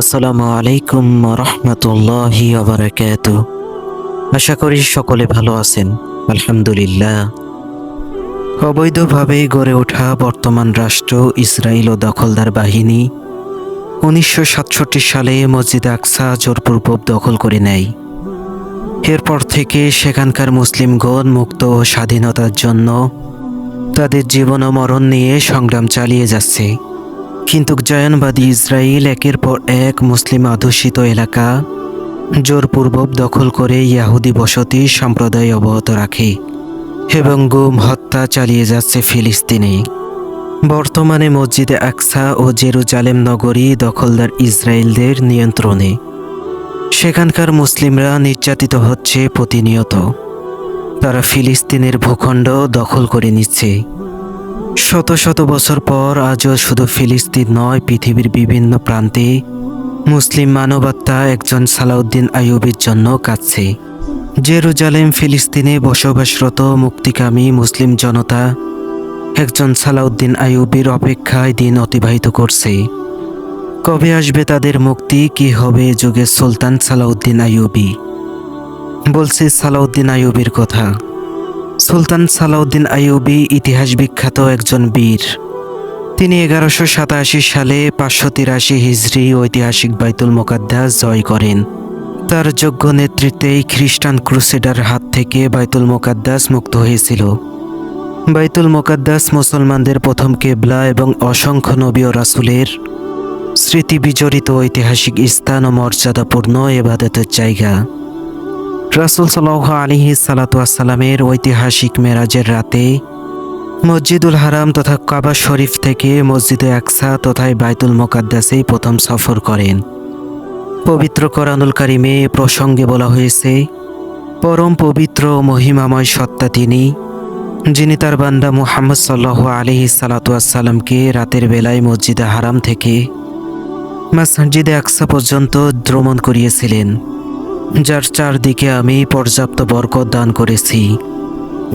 আসসালামু আলাইকুম রহমতুল্লাহি আবরাকাত আশা করি সকলে ভালো আছেন, আলহামদুলিল্লাহ। অবৈধভাবে গড়ে ওঠা বর্তমান রাষ্ট্র ইসরায়েল ও দখলদার বাহিনী উনিশশো সাতষট্টি সালে মসজিদ আকসা জোরপূর্বক দখল করে নেয়। এরপর থেকে সেখানকার মুসলিমগণ মুক্ত ও স্বাধীনতার জন্য তাদের জীবন ও মরণ নিয়ে সংগ্রাম চালিয়ে যাচ্ছে। কিন্তু জয়নবাদী ইসরায়েল একের পর এক মুসলিম অধ্যুষিত এলাকা, জোরপূর্বক দখল করে ইয়াহুদি বসতি সম্প্রদায় অব্যাহত রাখে এবং গুম হত্যা চালিয়ে যাচ্ছে ফিলিস্তিনে। বর্তমানে মসজিদে আকসা ও জেরুজালেম নগরী দখলদার ইসরায়েলদের নিয়ন্ত্রণে। সেখানকার মুসলিমরা নির্যাতিত হচ্ছে প্রতিনিয়ত। তারা ফিলিস্তিনের ভূখণ্ড দখল করে নিচ্ছে। শত শত বছর পর আজও শুধু ফিলিস্তিন নয়, পৃথিবীর বিভিন্ন প্রান্তে মুসলিম মানবাত্মা একজন সালাউদ্দিন আইয়ুবের জন্য কাঁদছে। জেরুজালেম ফিলিস্তিনে বসবাসরত মুক্তিকামী মুসলিম জনতা একজন সালাউদ্দিন আইয়ুবের অপেক্ষায় দিন অতিবাহিত করছে। কবে আসবে তাদের মুক্তি, কি হবে যুগের সুলতান সালাউদ্দিন আইয়ুবী? বলছে সালাউদ্দিন আইয়ুবের কথা। সুলতান সালাউদ্দিন আইয়ুবী ইতিহাস বিখ্যাত একজন বীর। তিনি এগারোশো সাতাশি সালে পাঁচশো তিরাশি হিজড়ি ঐতিহাসিক বাইতুল মোকাদ্দাস জয় করেন। তার যোগ্য নেতৃত্বেই খ্রিস্টান ক্রুসেডার হাত থেকে বাইতুল মোকাদ্দাস মুক্ত হয়েছিল। বাইতুল মোকাদ্দাস মুসলমানদের প্রথম কেবলা এবং অসংখ্য নবী ও রাসুলের স্মৃতিবিজড়িত ঐতিহাসিক স্থান ও মর্যাদাপূর্ণ এবাদতের জায়গা। রাসুল সাল্লাহ আলিহি সালাতামের ঐতিহাসিক মেরাজের রাতে মসজিদুল হারাম তথা কাবা শরীফ থেকে মসজিদে আকসা তথা বাইতুল মোকাদ্দাসেই প্রথম সফর করেন। পবিত্র করানুল কারিমে প্রসঙ্গে বলা হয়েছে, পরম পবিত্র মহিমাময় সত্তা তিনি, যিনি তার বান্দা মুহাম্মদ সাল্লাহ আলিহি সালাতামকে রাতের বেলায় মসজিদে হারাম থেকে মসজিদে আকসা পর্যন্ত ভ্রমণ করিয়েছিলেন। যার চারদিকে আমি পর্যাপ্ত বরকত দান করেছি,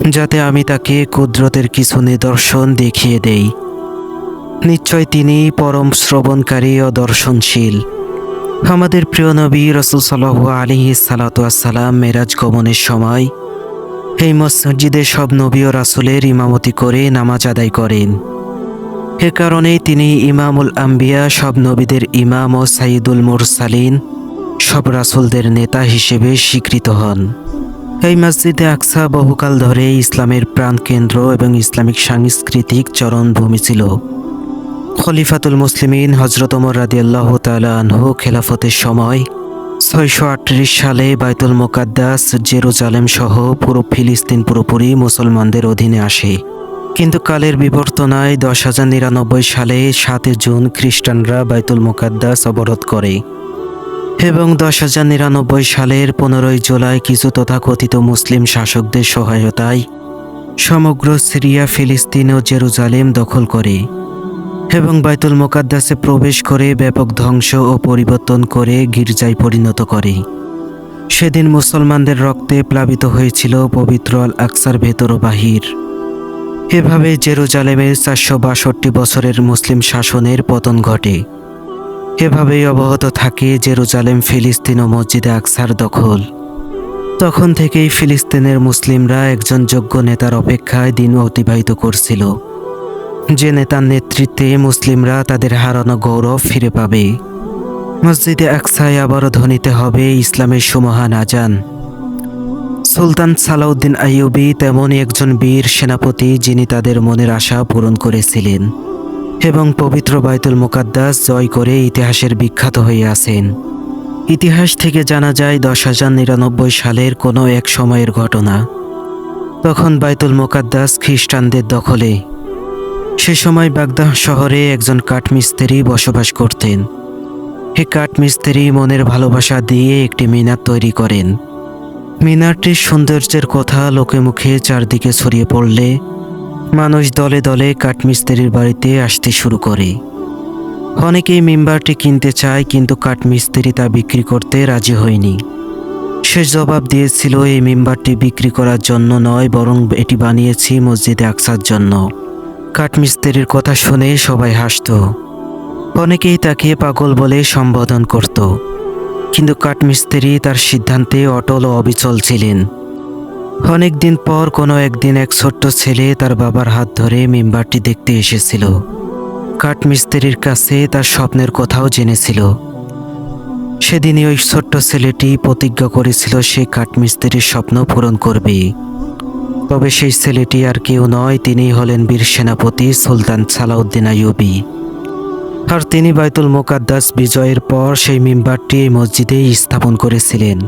যাতে আমি তাকে কুদরতের কিছু নিদর্শন দেখিয়ে দেই। নিশ্চয় তিনি পরম শ্রবণকারী ও দর্শনশীল। আমাদের প্রিয় নবী রসুল সাল্লাহ আলী সালাতাম মেরাজ গমনের সময় এই মসজিদে সব নবী ও রাসুলের ইমামতি করে নামাজ আদায় করেন। এ কারণেই তিনি ইমামুল আম্বিয়া, সব নবীদের ইমাম ও সাইদুল মুরসালিন সব রাসুলদের নেতা হিসেবে স্বীকৃত হন। এই মসজিদে আকসা বহুকাল ধরে ইসলামের প্রাণকেন্দ্র এবং ইসলামিক সাংস্কৃতিক চরণভূমি ছিল। খলিফাতুল মুসলিমিন হজরত ওমর রাদিয়াল্লাহ আনহু খেলাফতের সময় ছয়শো আটত্রিশ সালে বাইতুল মোকাদ্দাস, জেরুজালেম সহ পুরো ফিলিস্তিন পুরোপুরি মুসলমানদের অধীনে আসে। কিন্তু কালের বিবর্তনায় দশ হাজার নিরানব্বই সালে সাতই জুন খ্রিস্টানরা বাইতুল মোকাদ্দাস অবরোধ করে। এবং দশ হাজার নিরানব্বই সালের পনেরোই জুলাই কিছু তথাকথিত মুসলিম শাসকদের সহায়তায় সমগ্র সিরিয়া, ফিলিস্তিন ও জেরুজালেম দখল করে এবং বাইতুল মোকাদ্দাসে প্রবেশ করে ব্যাপক ধ্বংস ও পরিবর্তন করে গির্জায় পরিণত করে। সেদিন মুসলমানদের রক্তে প্লাবিত হয়েছিল পবিত্র আল আকসার ভেতর ও বাহির। এভাবে জেরুজালেমের চারশো বাষট্টি বছরের মুসলিম শাসনের পতন ঘটে। এভাবেই অবহত থাকে জেরুজালেম, ফিলিস্তিন ও মসজিদে আকসার দখল। তখন থেকেই ফিলিস্তিনের মুসলিমরা একজন যোগ্য নেতার অপেক্ষায় দিন অতিবাহিত করছিল। যে নেতার নেতৃত্বে মুসলিমরা তাদের হারানো গৌরব ফিরে পাবে। মসজিদে আকসায় আবারও ধ্বনিতে হবে ইসলামের সুমহান আজান। সুলতান সালাউদ্দিন আইয়ুবি তেমনই একজন বীর সেনাপতি যিনি তাদের মনের আশা পূরণ করেছিলেন। এবং পবিত্র বাইতুল মুকাদ্দাস জয় করে ইতিহাসের বিখ্যাত হয়ে আছেন। ইতিহাস থেকে জানা যায় দশ হাজার নিরানব্বই সালের কোনো এক সময়ের ঘটনা। তখন বাইতুল মোকাদ্দাস খ্রিস্টানদের দখলে। সে সময় বাগদাহ শহরে একজন কাঠমিস্ত্রি বসবাস করতেন। এ কাঠমিস্ত্রি, মনের ভালোবাসা দিয়ে একটি মিনার তৈরি করেন। মিনারটির সৌন্দর্যের কথা লোকে মুখে চারদিকে ছড়িয়ে পড়লে মানুষ দলে দলে কাঠমিস্ত্রির বাড়িতে আসতে শুরু করে। অনেকেই মেম্বারটি কিনতে চায়, কিন্তু কাঠমিস্ত্রি তা বিক্রি করতে রাজি হয়নি। সে জবাব দিয়েছিল, এই মেম্বারটি বিক্রি করার জন্য নয়, বরং এটি বানিয়েছি মসজিদে আকসার জন্য। কাঠমিস্ত্রির কথা শুনে সবাই হাসত। অনেকেই তাকে পাগল বলে সম্বোধন করত, কিন্তু কাঠমিস্ত্রি তার সিদ্ধান্তে অটল ও অবিচল ছিলেন। অনেক দিন পর কোনো একদিন এক ছোট্ট ছেলে তার বাবার হাত ধরে মেম্বারটি দেখতে এসেছিল। কাঠমিস্ত্রির কাছে তার স্বপ্নের কথাও জেনেছিল। সেদিনই ওই ছোট্ট ছেলেটি প্রতিজ্ঞা করেছিল সে কাঠমিস্ত্রির স্বপ্ন পূরণ করবে। তবে সেই ছেলেটি আর কেউ নয়, তিনি হলেন বীর সেনাপতি সুলতান সালাউদ্দিন আইয়ুবী। আর তিনি বাইতুল মোকাদ্দাস বিজয়ের পর সেই মেম্বারটি এই মসজিদেই স্থাপন করেছিলেন।